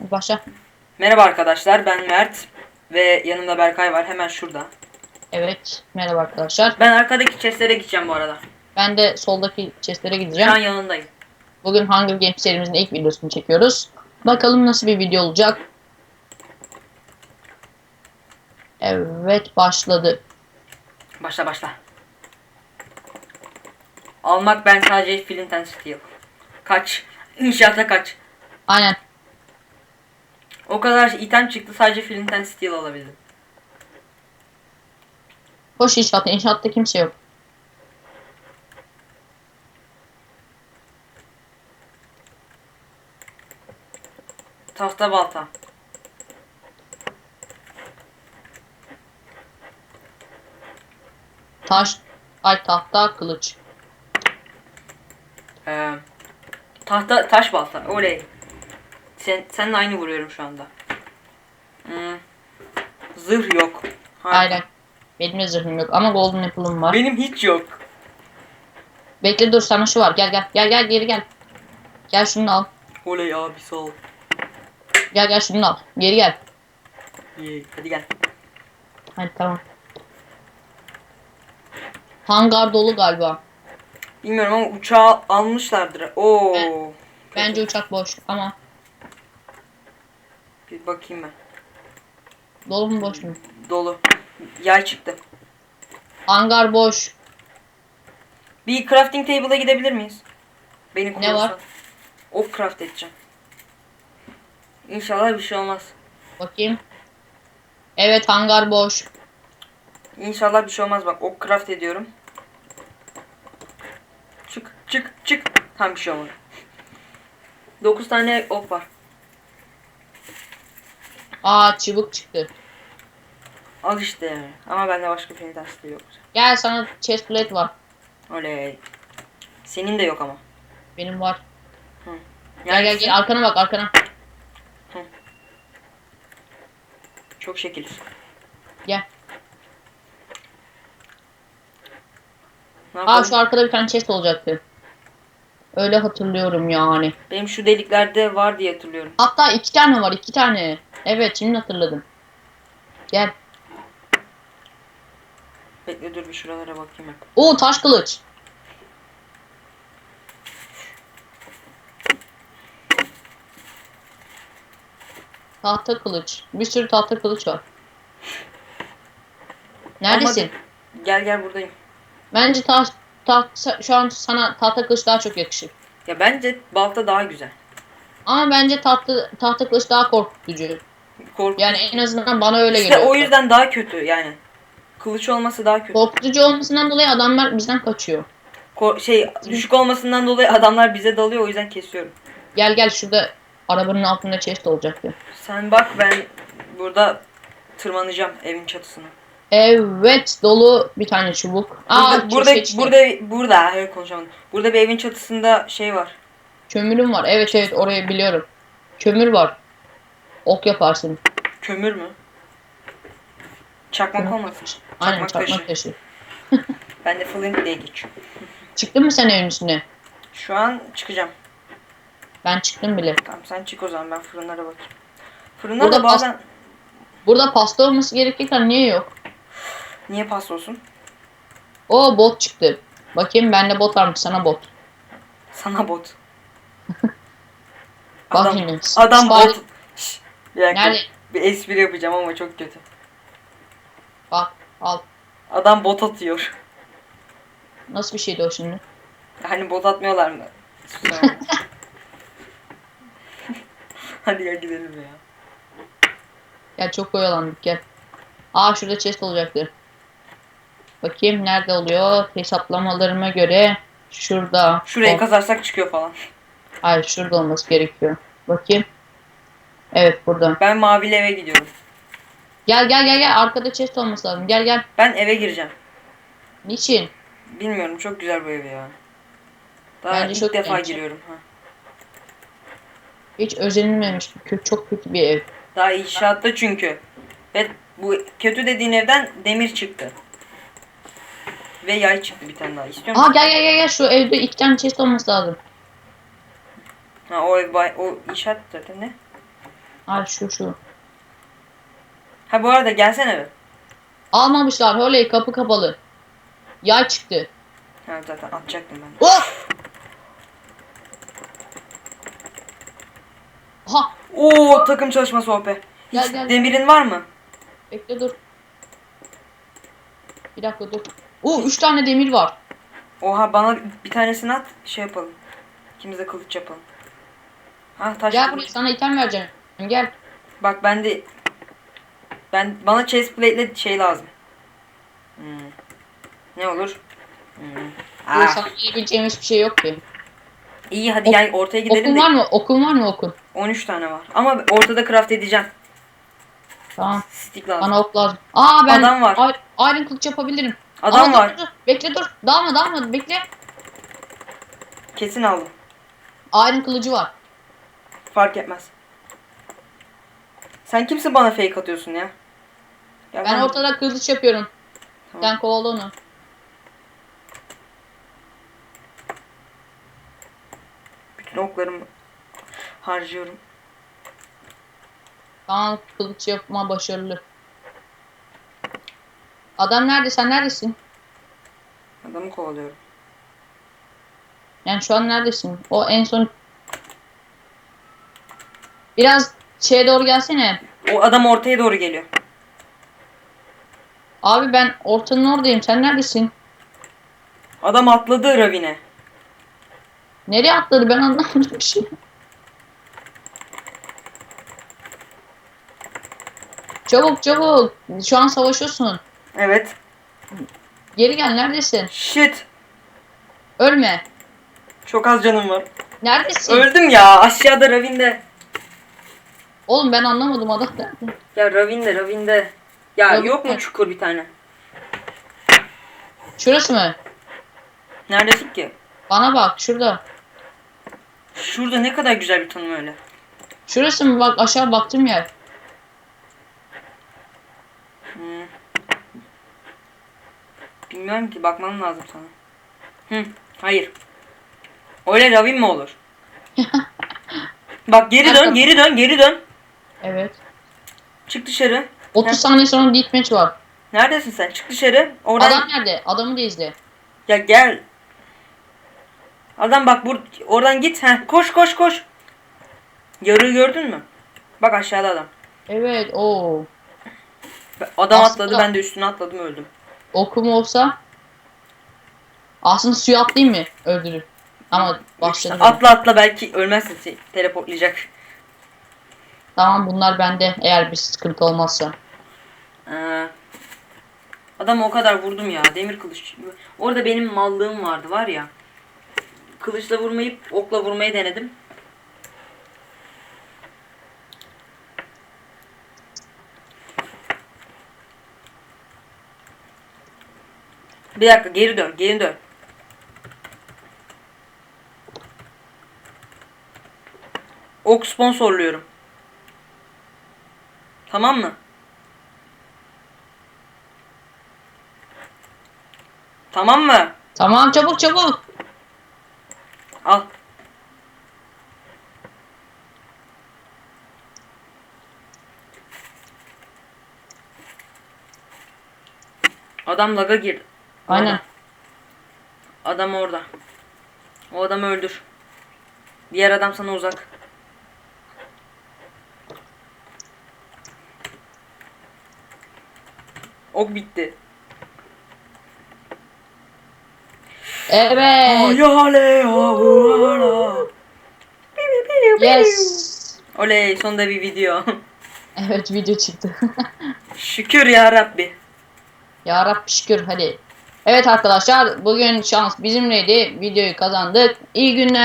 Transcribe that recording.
Başla. Merhaba arkadaşlar ben Mert ve yanımda Berkay var hemen şurada. Evet. Merhaba arkadaşlar. Ben arkadaki chestlere gideceğim bu arada. Ben de soldaki chestlere Şu gideceğim. an yanındayım. Bugün Hunger Games serimizin ilk videosunu çekiyoruz. Bakalım nasıl bir video olacak. Evet başladı. Başla başla. Almak ben sadece flint and steel. Kaç. İnşaata kaç. Aynen. O kadar item çıktı sadece flint and steel alabildim. Koş inşaata. İnşaatta kimse yok. Tahta balta. Taş, ay tahta, kılıç. Ee, tahta taş balta. Oley. Sen, seninle aynı vuruyorum şu anda. Hmm. Zırh yok. Harika. Aynen. Benim de zırhım yok ama golden apple'ım var. Benim hiç yok. Bekle dur sana şu var. Gel gel. Gel gel geri gel. Gel şunu al. Oley abi sağ ol. Gel gel şunu al. Geri gel. İyi, hadi gel. Hadi tamam. Hangar dolu galiba. Bilmiyorum ama uçağı almışlardır. Oo. Ben- Bence uçak boş ama Bir bakayım ben. dolu mu boş mu? Dolu. Yay çıktı. Hangar boş. Bir crafting table'a gidebilir miyiz? Beni Ne var? Ok craft edeceğim. İnşallah bir şey olmaz. Bakayım. Evet hangar boş. İnşallah bir şey olmaz bak ok craft ediyorum. Çık çık çık. Tam bir şey olmadı. 9 tane ok var. Aa çubuk çıktı. Al işte. Ama bende başka de yok. Gel sana chest plate var. Oley. Senin de yok ama. Benim var. Yani Gel gel gel arkana bak arkana. Çok şekil. Gel. Ne Aa yapalım? şu arkada bir tane chest olacaktı. Öyle hatırlıyorum yani. Benim şu deliklerde var diye hatırlıyorum. Hatta iki tane var iki tane. Evet şimdi hatırladım. Gel. Bekle dur bir şuralara bakayım ben. Oo taş kılıç. Tahta kılıç. Bir sürü tahta kılıç var. Neredesin? Olmadı. Gel gel buradayım. Bence taş, taht, şu an sana tahta kılıç daha çok yakışır. Ya bence balta daha güzel. Ama bence tahta, tahta kılıç daha korkutucu. Kork Yani en azından bana öyle işte geliyor. o yüzden daha kötü yani. Kılıç olması daha kötü. Korkutucu olmasından dolayı adamlar bizden kaçıyor. Ko- şey düşük olmasından dolayı adamlar bize dalıyor o yüzden kesiyorum. Gel gel şurada arabanın altında chest olacaktı. Sen bak ben burada tırmanacağım evin çatısına. Evet dolu bir tane çubuk. Aa Burada burada chest içinde. burada, burada evet konuşamadım. Burada bir evin çatısında şey var. Kömürüm var. Evet evet orayı biliyorum. Kömür var. Ok yaparsın. Kömür mü? Çakmak Kömür. olmasın. Aynen Çakmak çakmak taşı. taşı. Ben de flint diye geçiyorum. Çıktın mı sen evin üstüne? Şu an çıkacağım. Ben çıktım bile. Tamam sen çık o zaman ben fırınlara bakayım. Fırınlar Burada da bazen... Burada pasta olması gerekirken niye yok? Niye pasta olsun? O bot çıktı. Bakayım bende bot varmış sana bot. Sana bot. Bak adam, yine. adam Spider- bot. Bir dakika. Nerede? Bir espri yapacağım ama çok kötü. Bak al. Adam bot atıyor. Nasıl bir şeydi o şimdi? Hani bot atmıyorlar mı? Hadi gel gidelim ya. Gel çok oyalandık gel. Aa şurada chest olacaktı. Bakayım nerede oluyor? Hesaplamalarıma göre şurada. Şurayı kazarsak çıkıyor falan. Hayır şurada olması gerekiyor. Bakayım. Evet burada. Ben mavili eve gidiyorum. Gel gel gel gel arkada chest olması lazım. Gel gel. Ben eve gireceğim. Niçin? Bilmiyorum çok güzel bu ev ya. Daha Bence ilk çok defa genç. giriyorum. Ha. Hiç özenilmemiş. Kö- çok kötü bir ev. Daha inşaatta çünkü. Ve bu kötü dediğin evden demir çıktı. Ve yay çıktı bir tane daha. İstiyor musun? gel gel gel gel şu evde iki tane chest olması lazım. Ha o ev bay- o inşaat zaten ne? Ay şu şu. Ha bu arada gelsene be. Almamışlar. Oley kapı kapalı. Yay çıktı. Ha zaten atacaktım ben. de. Oh! Ha Oo takım çalışması OP. Hiç Gel, gel. demirin var mı? bekle dur. Bir dakika dur. Oo 3 tane demir var. Oha bana bir tanesini at şey yapalım. İkimiz de kılıç yapalım. Ha taş Gel kılıç. buraya sana item vereceğim. Gel. Bak ben de ben bana chest plate'le şey lazım. Hmm. Ne olur? Hmm. Ah. sana verebileceğim hiçbir şey yok ki. İyi hadi Ok- gel ortaya gidelim Okun de. var mı? Okun var mı okun? 13 tane var. Ama ortada craft edeceğim. Tamam. Stick lazım. Bana ok lazım. Aa ben Adam var. Iron kılıç yapabilirim. Adam Ama var. Dur, dur, Bekle dur. Dağılma dağılma bekle. Kesin aldım. Iron kılıcı var. Fark etmez. Sen kimsin bana fake atıyorsun ya? ya Ben ortada kılıç yapıyorum. Tamam. Sen kovala onu. bütün oklarımı harcıyorum. Tamam kılıç yapma başarılı. Adam nerede? Sen neredesin? Adamı kovalıyorum. Yani şu an neredesin? O en son... Biraz şeye doğru gelsene. O adam ortaya doğru geliyor. Abi ben ortanın oradayım. Sen neredesin? Adam atladı ravine. Nereye atladı? Ben anlamadım bir şey. Çabuk çabuk. Şu an savaşıyorsun. Evet. Geri gel. Neredesin? Shit. Ölme. Çok az canım var. Neredesin? Öldüm ya aşağıda ravinde. Oğlum ben anlamadım adam nerede? Ya ravinde ravinde. Ya Ravinde. yok mu çukur bir tane? Şurası mı? Neredesin ki? Bana bak şurada. Şurada ne kadar güzel bir tanım öyle. Şurası mı? Bak aşağı baktım yer. Hmm. Bilmiyorum ki bakmam lazım sana. Hı, hayır. Öyle ravin mi olur? Bak geri dön, geri dön, geri dön. Evet. Çık dışarı. 30 saniye sonra deathmatch var. Neredesin sen? Çık dışarı. Oradan Adam nerede? Adamı da izle. ya gel. Adam bak bur oradan git. Heh, koş koş koş. Yarığı gördün mü? Bak aşağıda adam. Evet o. Adam Aslında- atladı ben de üstüne atladım öldüm. Okum olsa aslında suya atlayayım mı? Öldürür. Ama başladı. Atla atla belki ölmezsin teleportlayacak. Tamam bunlar bende eğer bir sıkıntı olmazsa. Ee, adamı o kadar vurdum ya demir kılıç. Orada benim mallığım vardı var ya. Kılıçla vurmayıp okla vurmayı denedim. Bir dakika geri dön geri dön. Ok sponsorluyorum. Tamam mı? Tamam mı? Tamam çabuk çabuk. Al. Adam laga girdi. Aynen. Orada. Adam orada. O adamı öldür. Diğer adam sana uzak. Ok bitti. Evet. Hayale yavuara. Yes. Oley sonunda bir video. Evet video çıktı. Şükür ya Rabbi. ya Rabbi şükür hadi. Evet arkadaşlar bugün şans bizimleydi. Videoyu kazandık. İyi günler.